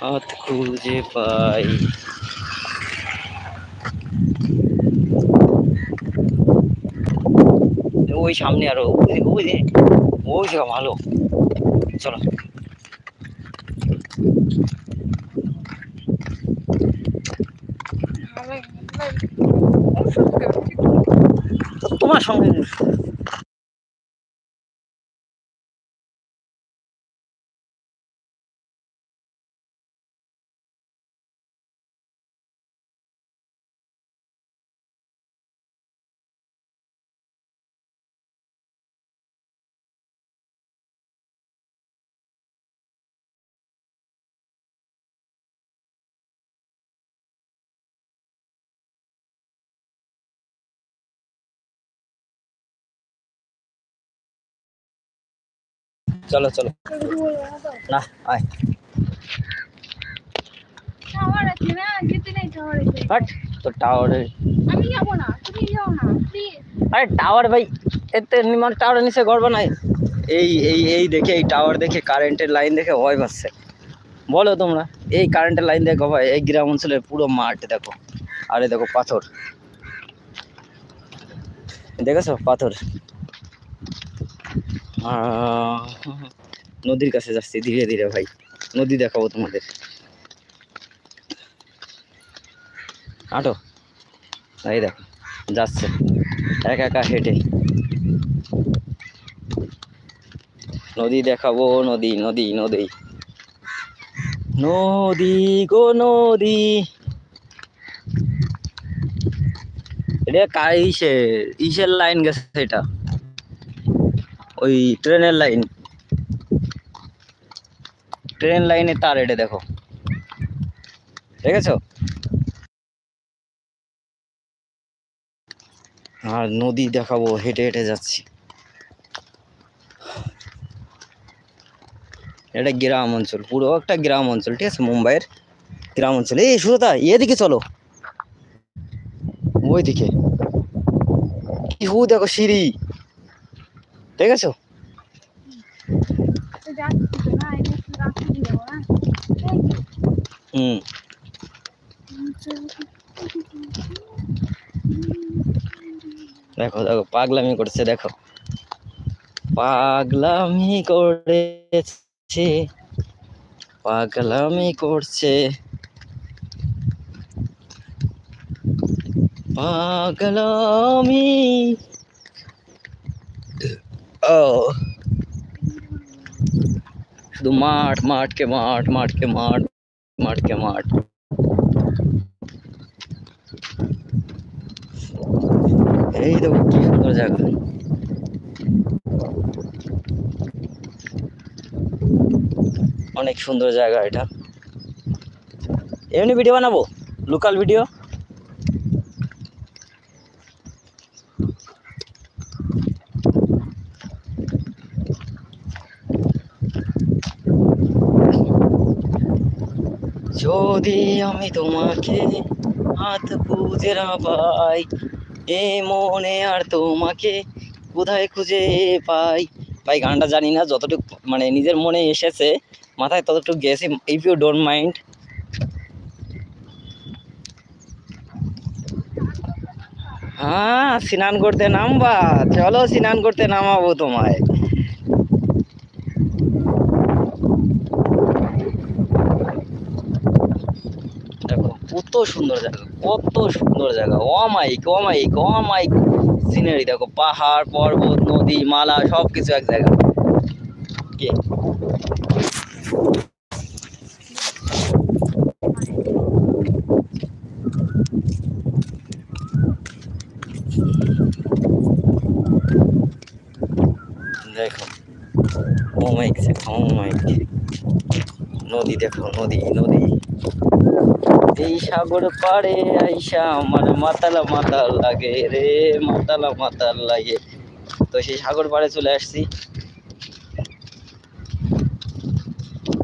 হাত খুঁজে পাই। ওই সামনে আরও ওই যে ওই যে ওই জায়গা ভালো। চলো। তোমার সঙ্গে চলো চলো। না আয়। তো টাওয়ারে আরে টাওয়ার ভাই এতে টাওয়ারের নিচে এই এই এই দেখে এই টাওয়ার দেখে কারেন্টের লাইন দেখে ভয় পাচ্ছে। বলো তোমরা এই কারেন্টের লাইন দেখো ভাই এই গ্রাম অঞ্চলের পুরো মাঠ দেখো। আরে দেখো পাথর। দেখেছ? পাথর। নদীর কাছে যাচ্ছি ধীরে ধীরে ভাই। নদী দেখাবো তোমাদের। আটো। এই দেখো, যাচ্ছে। একা একা হেঁটে। নদী দেখাবো, নদী নদী নদী। নদী গো, নদী। এটা কার ইসের? ইসের লাইন গেছে এটা। ওই ট্রেনের লাইন। ট্রেন লাইনে তার এটা দেখো। দেখেছ? আর নদী দেখাবো, হেঁটে হেঁটে যাচ্ছি। এটা গ্রাম অঞ্চল, পুরো একটা গ্রাম অঞ্চল, ঠিক আছে? মুম্বাইয়ের গ্রাম অঞ্চল। এই সুরতা এদিকে চলো। ওইদিকে। কি হু দেখো সিঁড়ি। যে, হুম। দেখো দেখো পাগলামি করছে দেখো। পাগলামি করেছে পাগলামি করছে। পাগলামি ও শুধু মাঠ, মাঠকে মাঠ মাঠকে মাঠ মাঠকে মাঠ। এই দেখো কি সুন্দর জায়গা। অনেক সুন্দর জায়গা এটা। এমনি ভিডিও বানাবো? লোকাল ভিডিও যদি আমি তোমাকে হাত খুঁজে না পাই, এ মনে আর তোমাকে কোথায় খুঁজে পাই? ভাই, গানটা জানি না, যতটুকু মানে নিজের মনে এসেছে, মাথায় ততটুকু গেছে ইফ ইউ ডোন্ট মাইন্ড হ্যাঁ স্নান করতে নামবা, চলো স্নান করতে নামাবো তোমায় দেখো কত সুন্দর জায়গা, কত সুন্দর জায়গা। অমাইক অমাইক অমাইক সিনারি দেখো, পাহাড়, পর্বত, নদী, মালা সব কিছু এক জায়গা। কি? দেখো অমাইক অমাইক নদী দেখো, নদী নদী। এই সাগর পাড়ে আইসা আমার মাতালা, মাতাল লাগে রে, মাতালা, মাতাল লাগে। তো সেই সাগর পাড়ে চলে আসছি।